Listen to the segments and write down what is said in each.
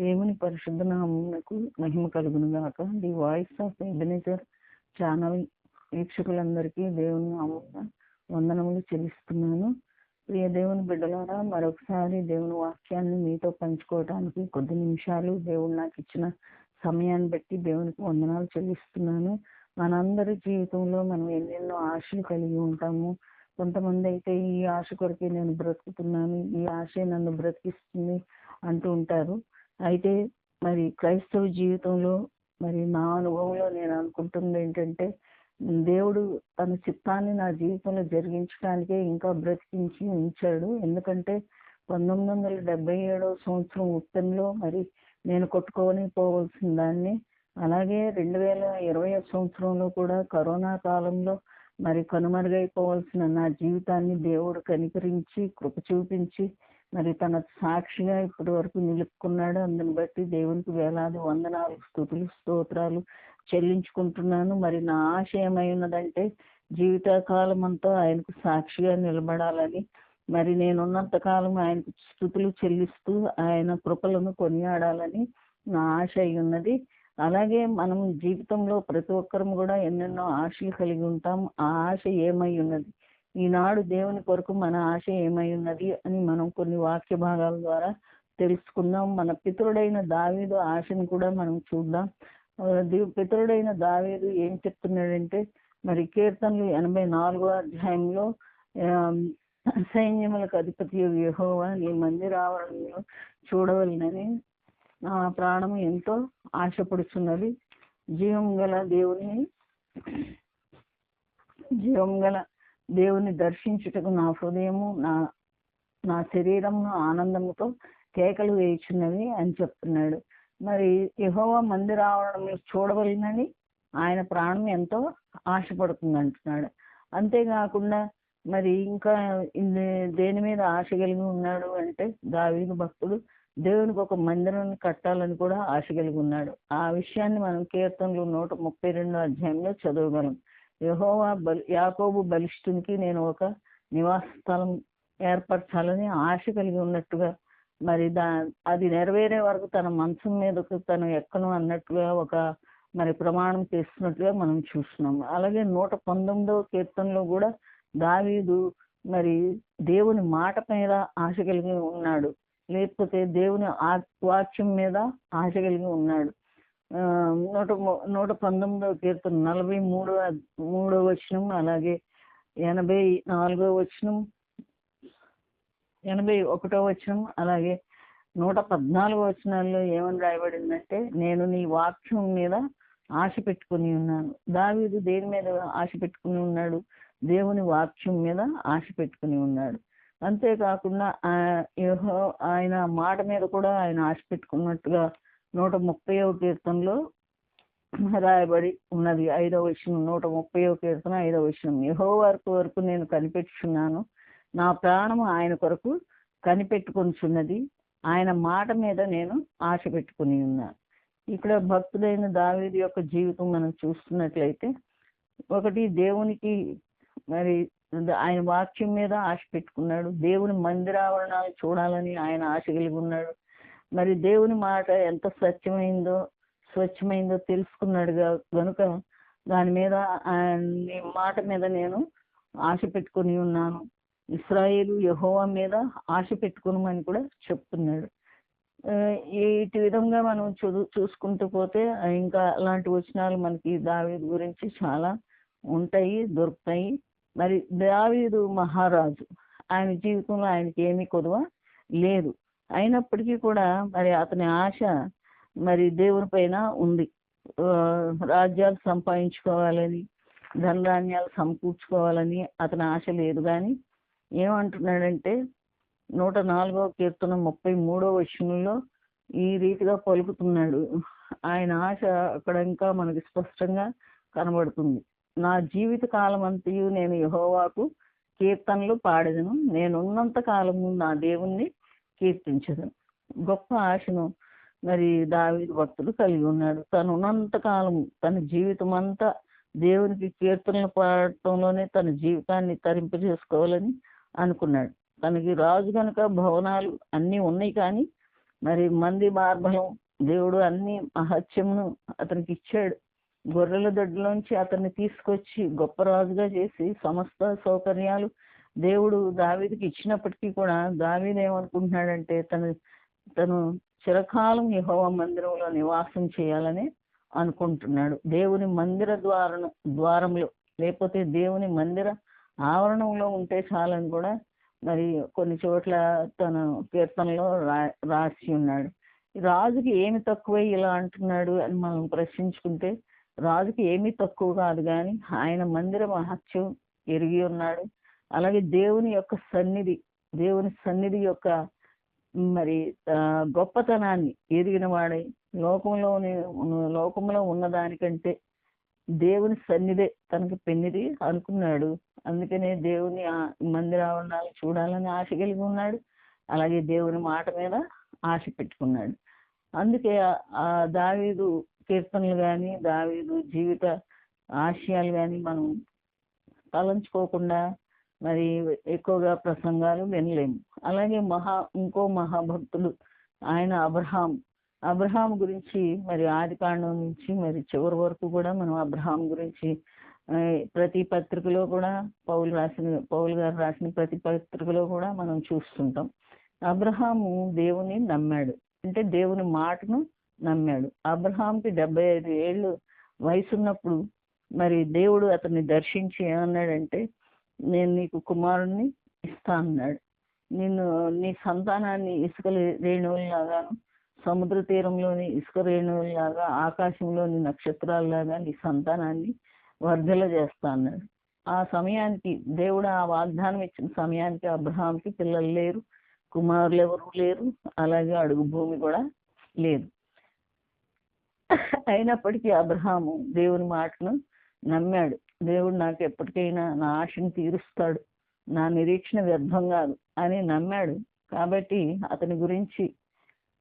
దేవుని పరిశుద్ధ నామమునకు మహిమ కలుగును గాక. The voice of Ebenezer channel వీక్షకులందరికీ దేవుని నామమున వందనములు చెల్లిస్తున్నాను. ప్రియ దేవుని బిడ్డలారా మరొకసారి దేవుని వాక్యాన్ని మీతో పంచుకోవడానికి కొద్ది నిమిషాలు దేవుడు నాకు ఇచ్చిన సమయాన్ని బట్టి దేవునికి వందనాలు చెల్లిస్తున్నాను. మనందరి జీవితంలో మనం ఎన్నెన్నో ఆశలు కలిగి ఉంటాము. కొంతమంది అయితే ఈ ఆశ కొరకే నేను బ్రతుకుతున్నాను ఈ ఆశే నన్ను బ్రతికిస్తుంది అంటూ ఉంటారు. అయితే మరి క్రైస్తవ జీవితంలో మరి నా అనుభవంలో నేను అనుకుంటుంది ఏంటంటే దేవుడు తన చిత్తాన్ని నా జీవితంలో జరిగించడానికే ఇంకా బ్రతికించి ఉంచాడు. ఎందుకంటే పంతొమ్మిది వందల డెబ్బై ఏడవ సంవత్సరం ఉత్తరంలో మరి నేను కొట్టుకొని పోవలసిన దాన్ని. అలాగే రెండు వేల ఇరవై సంవత్సరంలో కూడా కరోనా కాలంలో మరి కనుమరుగైపోవలసిన నా జీవితాన్ని దేవుడు కనికరించి కృప చూపించి మరి తన సాక్షిగా ఇప్పటి వరకు నిలుపుకున్నాడు. అందుని బట్టి దేవునికి వేలాది వందనాలు స్థుతులు స్తోత్రాలు చెల్లించుకుంటున్నాను. మరి నా ఆశ ఏమై ఉన్నదంటే జీవితకాలం అంతా ఆయనకు సాక్షిగా నిలబడాలని. మరి నేనున్నంత కాలం ఆయనకు స్థుతులు చెల్లిస్తూ ఆయన కృపలను కొనియాడాలని నా ఆశ అయి ఉన్నది అలాగే మనం జీవితంలో ప్రతి ఒక్కరం కూడా ఎన్నెన్నో ఆశలు కలిగి ఉంటాం. ఆ ఆశ ఏమై ఉన్నది? ఈనాడు దేవుని కొరకు మన ఆశ ఏమై ఉన్నది అని మనం కొన్ని వాక్య భాగాల ద్వారా తెలుసుకుందాం. మన పితరుడైన దావీదు ఆశను కూడా మనం చూద్దాం. పితరుడైన దావీదు ఏం చెప్తున్నాడంటే మరి కీర్తనలు ఎనభై నాలుగో అధ్యాయంలో సైన్యములకు అధిపతి యహోవా నీ మందిర ఆవరణలో చూడవలనని నా ప్రాణం ఎంతో ఆశపడుచున్నది. జీవం గల దేవుని జీవం గల దేవుని దర్శించుటకు నా హృదయము నా నా శరీరమును ఆనందముతో కేకలు వేయుచున్నది అని చెప్తున్నాడు. మరి యహోవ మందిర ఆవరణంలో చూడవలనని ఆయన ప్రాణం ఎంతో ఆశపడుతుంది అంటున్నాడు. అంతేకాకుండా మరి ఇంకా దేని మీద ఆశ కలిగి ఉన్నాడు అంటే దావీదు భక్తుడు దేవునికి ఒక మందిరాన్ని కట్టాలని కూడా ఆశ కలిగి ఉన్నాడు. ఆ విషయాన్ని మనం కీర్తనలు నూట ముప్పై రెండో అధ్యాయంలో చదవగలం. యహోవా బలి యాకోబు బలిష్ఠునికి నేను ఒక నివాస స్థలం ఏర్పరచాలని ఆశ కలిగి ఉన్నట్టుగా మరి దా అది నెరవేరే వరకు తన మనసు మీదకు తను ఎక్కను అన్నట్టుగా ఒక మరి ప్రమాణం చేస్తున్నట్టుగా మనం చూస్తున్నాం. అలాగే నూట పంతొమ్మిదవ కీర్తనలో కూడా దావీదు మరి దేవుని మాట మీద ఆశ కలిగి ఉన్నాడు. లేకపోతే దేవుని వాక్యం మీద ఆశ కలిగి ఉన్నాడు. నూట నూట పంతొమ్మిదవ కీర్తన నలభై మూడో మూడో వచనం అలాగే ఎనభై నాలుగో వచనం ఎనభై ఒకటో వచనం అలాగే నూట పద్నాలుగో వచనాల్లో ఏమని రాయబడిందంటే నేను నీ వాక్యం మీద ఆశ పెట్టుకుని ఉన్నాను. దావీదు దేని మీద ఆశ పెట్టుకుని ఉన్నాడు? దేవుని వాక్యం మీద ఆశ పెట్టుకుని ఉన్నాడు. అంతేకాకుండా ఆయన మాట మీద కూడా ఆయన ఆశ పెట్టుకున్నట్టుగా నూట ముప్పైవ కీర్తనలో రాయబడి ఉన్నది. ఐదవ విషయం నూట ముప్పైవ కీర్తన ఐదవ విషయం యహో వరకు వరకు నేను కనిపెట్టుచున్నాను. నా ప్రాణము ఆయన కొరకు కనిపెట్టుకొనిచున్నది. ఆయన మాట మీద నేను ఆశ పెట్టుకుని ఉన్నాను ఇక్కడ భక్తుడైన దావీది యొక్క జీవితం మనం చూస్తున్నట్లయితే ఒకటి దేవునికి మరి ఆయన వాక్యం మీద ఆశ పెట్టుకున్నాడు. దేవుని మందిరావరణాలు చూడాలని ఆయన ఆశ కలిగి ఉన్నాడు. మరి దేవుని మాట ఎంత స్వచ్ఛమైందో స్వచ్ఛమైందో తెలుసుకున్నాడు కనుక దాని మీద మాట మీద నేను ఆశ పెట్టుకుని ఉన్నాను. ఇస్రాయేలు యహోవా మీద ఆశ పెట్టుకున్నామని కూడా చెప్తున్నాడు. ఇటు విధంగా మనం చదువు చూసుకుంటూ పోతే ఇంకా అలాంటి వచనాలు మనకి దావీదు గురించి చాలా ఉంటాయి దొరుకుతాయి. మరి దావీదు మహారాజు ఆయన జీవితంలో ఆయనకి ఏమీ కొదవ లేదు. అయినప్పటికీ కూడా మరి అతని ఆశ మరి దేవుని పైన ఉంది. రాజ్యాలు సంపాదించుకోవాలని ధనధాన్యాలు సమకూర్చుకోవాలని అతని ఆశ లేదు. కానీ ఏమంటున్నాడంటే నూట నాలుగో కీర్తన ముప్పై మూడో విషయంలో ఈ రీతిగా పలుకుతున్నాడు. ఆయన ఆశ అక్కడ ఇంకా మనకి స్పష్టంగా కనబడుతుంది. నా జీవిత కాలం అంతయు నేను యహోవాకు కీర్తనలు పాడేదను. నేను ఉన్నంత కాలము నా దేవుణ్ణి కీర్తించదు. గొప్ప ఆశను మరి దావిడి భక్తుడు కలిగి ఉన్నాడు. తను ఉన్నంత కాలం తన జీవితం అంతా దేవునికి కీర్తనలు పాడటంలోనే తన జీవితాన్ని తరింపు చేసుకోవాలని అనుకున్నాడు. తనకి రాజు కనుక భవనాలు అన్నీ ఉన్నాయి కానీ మరి మంది మార్బలం దేవుడు అన్ని మహత్యమును అతనికి ఇచ్చాడు. గొర్రెల దొడ్లోంచి అతన్ని తీసుకొచ్చి గొప్ప రాజుగా చేసి సమస్త సౌకర్యాలు దేవుడు దావీదికి ఇచ్చినప్పటికీ కూడా దావీదు ఏమనుకుంటున్నాడంటే తను తను చిరకాలం యహోవ మందిరంలో నివాసం చేయాలని అనుకుంటున్నాడు. దేవుని మందిర ద్వారం ద్వారంలో లేకపోతే దేవుని మందిర ఆవరణంలో ఉంటే చాలని కూడా మరి కొన్ని చోట్ల తన కీర్తనలో రా రాసి ఉన్నాడు. రాజుకి ఏమి తక్కువై ఇలా అంటున్నాడు అని మనం ప్రశ్నించుకుంటే రాజుకి ఏమీ తక్కువ కాదు కానీ ఆయన మందిర మహత్యం ఎరిగి ఉన్నాడు. అలాగే దేవుని యొక్క సన్నిధి దేవుని సన్నిధి యొక్క మరి గొప్పతనాన్ని ఎరిగిన వాడై లోకంలోని లోకంలో ఉన్నదానికంటే దేవుని సన్నిధే తనకి పెన్నిది అనుకున్నాడు. అందుకనే దేవుని మందిరావరణాలు చూడాలని ఆశ కలిగి ఉన్నాడు. అలాగే దేవుని మాట మీద ఆశ పెట్టుకున్నాడు. అందుకే ఆ- ఆ దావీదు కీర్తనలు కానీ దావీదు జీవిత ఆశయాలు కానీ మనం తలంచుకోకుండా మరి ఎక్కువగా ప్రసంగాలు వినలేము. అలాగే మహా ఇంకో మహాభక్తులు ఆయన అబ్రహాం. అబ్రహాం గురించి మరి ఆది కాండం నుంచి మరి చివరి వరకు కూడా మనం అబ్రహాం గురించి ప్రతి పత్రికలో కూడా పౌలు రాసిన పౌలు గారు రాసిన ప్రతి పత్రికలో కూడా మనం చూస్తుంటాం. అబ్రహాము దేవుని నమ్మాడు. అంటే దేవుని మాటను నమ్మాడు. అబ్రహాంకి డెబ్బై ఐదు ఏళ్ళు వయసున్నప్పుడు మరి దేవుడు అతన్ని దర్శించి ఏమన్నాడంటే నేను నీకు కుమారుణ్ణి ఇస్తా అన్నాడు. నిన్ను నీ సంతానాన్ని ఇసుక లే- రేణువుల్లాగాను సముద్ర తీరంలోని ఇసుక రేణువుల్లాగా ఆకాశంలోని నక్షత్రాల్లాగా నీ సంతానాన్ని వర్ధల చేస్తా అన్నాడు. ఆ సమయానికి దేవుడు ఆ వాగ్దానం ఇచ్చిన సమయానికి అబ్రహాంకి పిల్లలు లేరు కుమారులు ఎవరు లేరు అలాగే అడుగు భూమి కూడా లేదు. అయినప్పటికీ అబ్రహాము దేవుని మాటను నమ్మాడు. దేవుడు నాకు ఎప్పటికైనా నా ఆశను తీరుస్తాడు. నా నిరీక్షణ వ్యర్థం కాదు అని నమ్మాడు. కాబట్టి అతని గురించి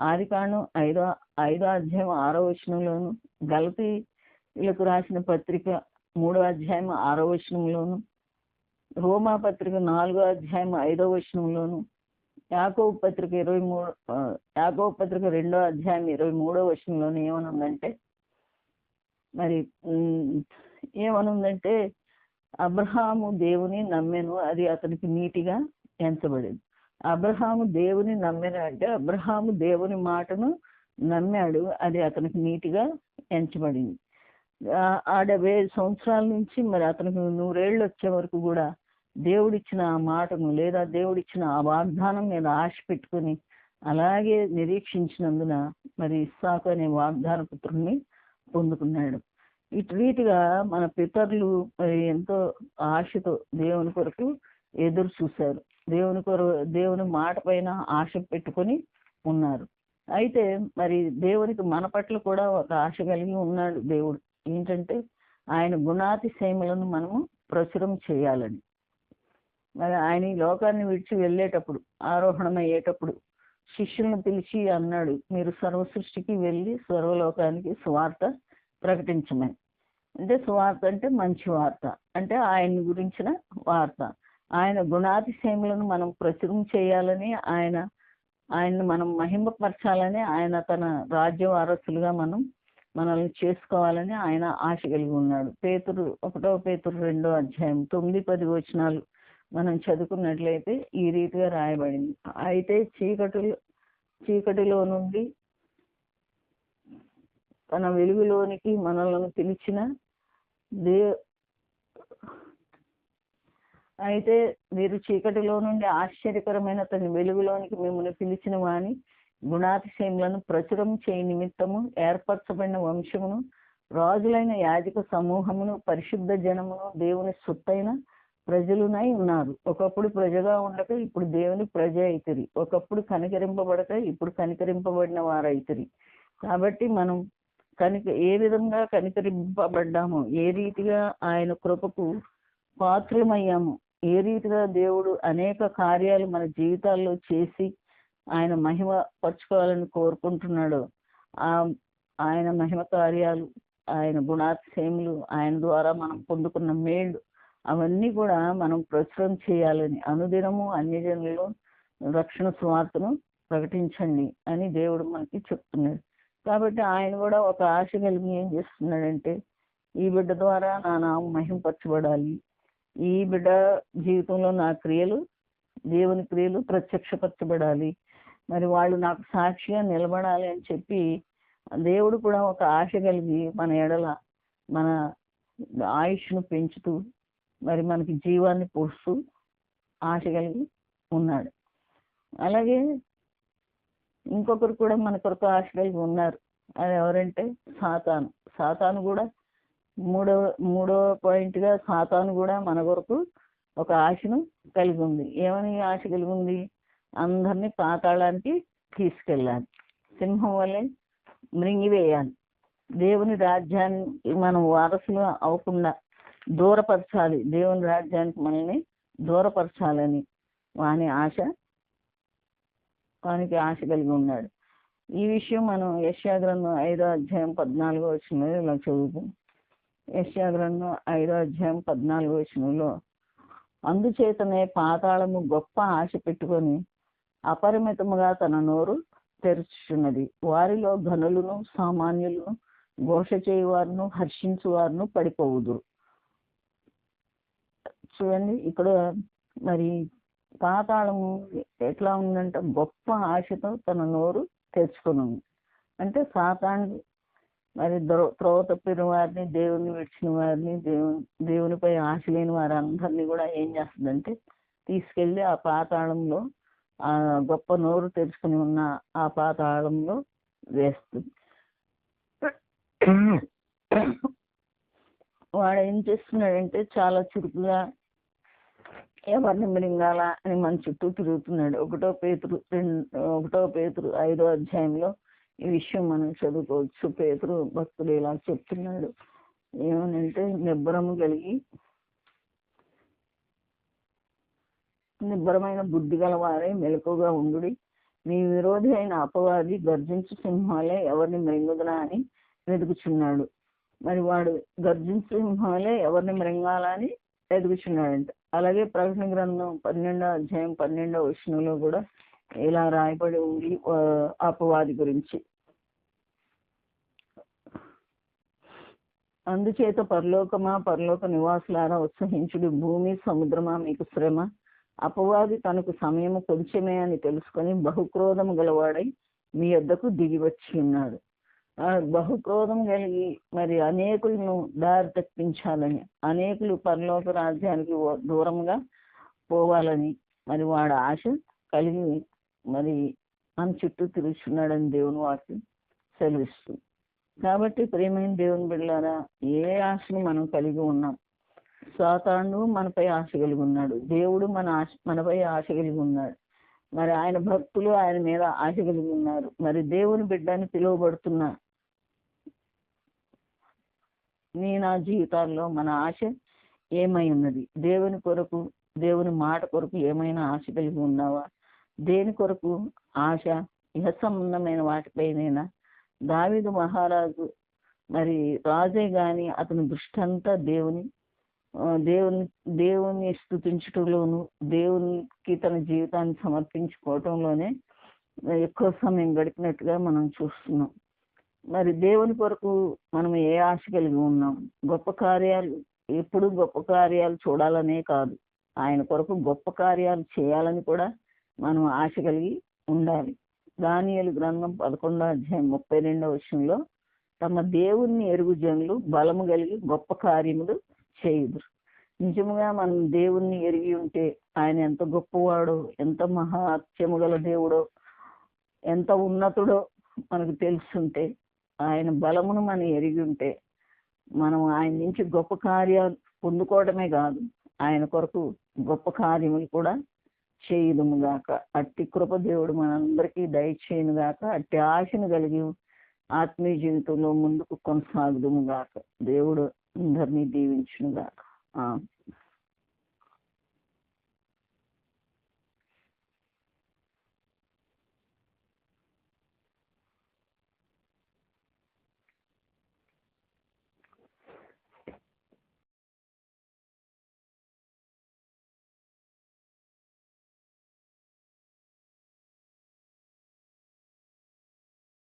ఆదికాండం ఐదో ఐదో అధ్యాయం ఆరో వచనంలోను గలతీలకు రాసిన పత్రిక మూడో అధ్యాయం ఆరో వచనంలోను రోమా పత్రిక నాలుగో అధ్యాయం ఐదో వచనంలోను యాకో పత్రిక ఇరవై మూడు యాకో పత్రిక రెండో అధ్యాయం ఇరవై మూడో వచనంలోను ఏమనుందంటే మరి ఏమనుందంటే అబ్రహాము దేవుని నమ్మెను అది అతనికి నీటిగా ఎంచబడింది. అబ్రహాము దేవుని నమ్మెను అంటే అబ్రహాము దేవుని మాటను నమ్మాడు అది అతనికి నీటిగా ఎంచబడింది. ఆ- డెబ్బై సంవత్సరాల నుంచి మరి అతనికి నూరేళ్ళు వచ్చే వరకు కూడా దేవుడిచ్చిన ఆ మాటను లేదా దేవుడిచ్చిన ఆ వాగ్దానం మీద ఆశ పెట్టుకుని అలాగే నిరీక్షించినందున మరి ఇస్సాకు అనే వాగ్దాన పుత్రుణ్ణి పొందుకున్నాడు. ఇటు రీతిగా మన పితరులు మరి ఎంతో ఆశతో దేవుని కొరకు ఎదురు చూశారు. దేవుని కొర దేవుని మాట పైన ఆశ పెట్టుకొని ఉన్నారు. అయితే మరి దేవునికి మన పట్ల కూడా ఒక ఆశ కలిగి ఉన్నాడు దేవుడు. ఏంటంటే ఆయన గుణాతిశయములను మనము ప్రచురం చేయాలని. మరి ఆయన ఈ లోకాన్ని విడిచి వెళ్ళేటప్పుడు ఆరోహణం అయ్యేటప్పుడు శిష్యులను పిలిచి అన్నాడు మీరు సర్వ సృష్టికి వెళ్ళి సర్వలోకానికి స్వార్థ ప్రకటించమని. అంటే సువార్త అంటే మంచి వార్త. అంటే ఆయన గురించిన వార్త. ఆయన గుణాతిశయములను మనం ప్రచురం చేయాలని ఆయన ఆయన్ని మనం మహిమపరచాలని ఆయన తన రాజ్య వారసులుగా మనం మనల్ని చేసుకోవాలని ఆయన ఆశ కలిగి ఉన్నాడు. పేతురు ఒకటో పేతురు రెండో అధ్యాయం తొమ్మిది పది వచనాలు మనం చదువుకున్నట్లయితే ఈ రీతిగా రాయబడింది. అయితే చీకటిలో చీకటిలో నుండి తన వెలుగులోనికి మనల్ని పిలిచిన దే అయితే మీరు చీకటిలో నుండి ఆశ్చర్యకరమైన తన వెలుగులోనికి మిమ్మల్ని పిలిచిన వాని గుణాతిశయములను ప్రచురం చేయ నిమిత్తము ఏర్పరచబడిన వంశమును రాజులైన యాజక సమూహమును పరిశుద్ధ జనమును దేవుని సొత్తైన ప్రజలునై ఉన్నారు. ఒకప్పుడు ప్రజగా ఉండక ఇప్పుడు దేవుని ప్రజ అయితరి. ఒకప్పుడు కనికరింపబడక ఇప్పుడు కనికరింపబడిన వారైతరి. కాబట్టి మనం కనిక ఏ విధంగా కనికరింపబడ్డాము ఏ రీతిగా ఆయన కృపకు పాత్రమయ్యాము ఏ రీతిగా దేవుడు అనేక కార్యాలు మన జీవితాల్లో చేసి ఆయన మహిమ పరచుకోవాలని కోరుకుంటున్నాడు ఆ ఆయన మహిమ కార్యాలు ఆయన గుణాతిశయములు ఆయన ద్వారా మనం పొందుకున్న మేళ్ళు అవన్నీ కూడా మనం ప్రచురం చేయాలని అనుదినము అన్యజనులు రక్షణ స్వార్థను ప్రకటించండి అని దేవుడు మనకి చెప్తున్నాడు. కాబట్టి ఆయన కూడా ఒక ఆశ కలిగి ఏం చేస్తున్నాడంటే ఈ బిడ్డ ద్వారా నా నామం మహింపరచబడాలి. ఈ బిడ్డ జీవితంలో నా క్రియలు దేవుని క్రియలు ప్రత్యక్షపరచబడాలి. మరి వాళ్ళు నాకు సాక్షిగా నిలబడాలి అని చెప్పి దేవుడు కూడా ఒక ఆశ కలిగి మన ఎడల మన ఆయుష్ను పెంచుతూ మరి మనకి జీవాన్ని పోస్తూ ఆశ కలిగి ఉన్నాడు. అలాగే ఇంకొకరు కూడా మన కొరకు ఆశ కలిగి ఉన్నారు. అది ఎవరంటే సాతాను. సాతాను కూడా మూడో మూడో పాయింట్గా సాతాను కూడా మన కొరకు ఒక ఆశను కలిగి ఉంది ఏమని ఆశ కలిగి ఉంది అందరినీ పాతాళానికి తీసుకెళ్ళాలి. సింహం వల్లే మృంగివేయాలి. దేవుని రాజ్యాన్ని మనం వారసులు అవ్వకుండా దూరపరచాలి. దేవుని రాజ్యానికి మనల్ని దూరపరచాలని వాని ఆశ వానికి ఆశ కలిగి ఉన్నాడు. ఈ విషయం మనం యశ్యాగ్రంథం ఐదో అధ్యాయం పద్నాలుగో వచ్చిన ఇలా చదువుతాం యశ్యాగ్రంథం ఐదో అధ్యాయం పద్నాలుగో వచ్చినలో అందుచేతనే పాతాళము గొప్ప ఆశ పెట్టుకొని అపరిమితముగా తన నోరు తెరుచున్నది వారిలో ఘనులను సామాన్యులను ఘోష చేయువారును హర్షించువారును పడిపోవుదురు. చూడండి ఇక్కడ మరి పాతాళము ఎట్లా ఉందంటే గొప్ప ఆశతో తన నోరు తెచ్చుకుని ఉంది అంటే సాతాను మరి ద్రో త్రోవ తప్పిన వారిని దేవుని విడిచిన వారిని దేవుని దేవునిపై ఆశ లేని వారందరినీ కూడా ఏం చేస్తుందంటే తీసుకెళ్ళి ఆ పాతాళంలో ఆ గొప్ప నోరు తెరుచుకుని ఉన్న ఆ పాతాళంలో వేస్తుంది. వాడు ఏం చేస్తున్నాడంటే చాలా చురుకుగా ఎవరిని మిరింగాల అని మన చుట్టూ తిరుగుతున్నాడు. ఒకటో పేతురు రెండు ఒకటో పేతురు ఐదో అధ్యాయంలో ఈ విషయం మనం చదువుకోవచ్చు. పేతురు భక్తుడు ఇలా చెప్తున్నాడు. ఏమనంటే నిబ్బరము కలిగి నిబ్బరమైన బుద్ధి గలవారే మెలకుగా ఉండుడి. మీ విరోధి అయిన అపవాది గర్జించు సింహాలే ఎవరిని మృంగుదనా అని వెతుకుచున్నాడు. మరి వాడు గర్జించు సింహాలే ఎవరిని మృంగాలని ఎదుగుచున్నాడంట అలాగే ప్రకటన గ్రంథం పన్నెండో అధ్యాయం పన్నెండో విష్ణులో కూడా ఇలా రాయబడి ఉంది అపవాది గురించి. అందుచేత పరలోకమా పరలోక నివాసులారా ఉత్సహించుడు భూమి సముద్రమా మీకు శ్రమ? అపవాది తనకు సమయము కొంచెమే అని తెలుసుకొని బహుక్రోధము గలవాడై మీ యొద్దకు దిగి వచ్చి ఉన్నాడు. బహు క్రోధం కలిగి మరి అనేకులను దారి తప్పించాలని అనేకులు పరలోక రాజ్యానికి దూరంగా పోవాలని మరి వాడు ఆశ కలిగి మరి మన చుట్టూ తిరుగుతున్నాడని దేవుని వాక్యం సెలవిస్తుంది. కాబట్టి ప్రేమైన దేవుని బిడ్డారా ఏ ఆశను మనం కలిగి ఉన్నాం? సాతాను మనపై ఆశ కలిగి ఉన్నాడు. దేవుడు మన ఆశ మనపై ఆశ కలిగి ఉన్నాడు. మరి ఆయన భక్తులు ఆయన మీద ఆశ కలిగి ఉన్నారు. మరి దేవుని బిడ్డని పిలువబడుతున్న నీ నా జీవితాల్లో మన ఆశ ఏమై ఉన్నది? దేవుని కొరకు దేవుని మాట కొరకు ఏమైనా ఆశ కలిగి ఉన్నావా? దేని కొరకు ఆశ? ఇహ సంబంధమైన వాటిపైనైనా దావిదు మహారాజు మరి రాజే గాని అతని దృష్టి అంతా దేవుని దేవుని దేవుని స్థుతించటంలోను దేవునికి తన జీవితాన్ని సమర్పించుకోవటంలోనే ఎక్కువ సమయం గడిపినట్టుగా మనం చూస్తున్నాం. మరి దేవుని కొరకు మనం ఏ ఆశ కలిగి ఉన్నాం? గొప్ప కార్యాలు ఎప్పుడు గొప్ప కార్యాలు చూడాలనే కాదు. ఆయన కొరకు గొప్ప కార్యాలు చేయాలని కూడా మనం ఆశ కలిగి ఉండాలి. దానియలు గ్రంథం పదకొండో అధ్యాయం ముప్పై రెండో విషయంలో తమ దేవుణ్ణి ఎరుగు జనులు బలము కలిగి గొప్ప కార్యములు చేయుదురు. నిజముగా మనం దేవుణ్ణి ఎరిగి ఉంటే ఆయన ఎంత గొప్పవాడో ఎంత మహాత్యము గల దేవుడో ఎంత ఉన్నతుడో మనకు తెలుసుంటే ఆయన బలమును మనం ఎరిగి ఉంటే మనం ఆయన నుంచి గొప్ప కార్యాలు పొందుకోవడమే కాదు ఆయన కొరకు గొప్ప కార్యములు కూడా చేయుదుము గాక. అట్టి కృప దేవుడు మనందరికీ దయచేయను గాక. అట్టి ఆశను కలిగి ఆత్మీయ జీవితంలో ముందుకు కొనసాగుదుము గాక. దేవుడు అందరినీ దీవించును గాక. ఆ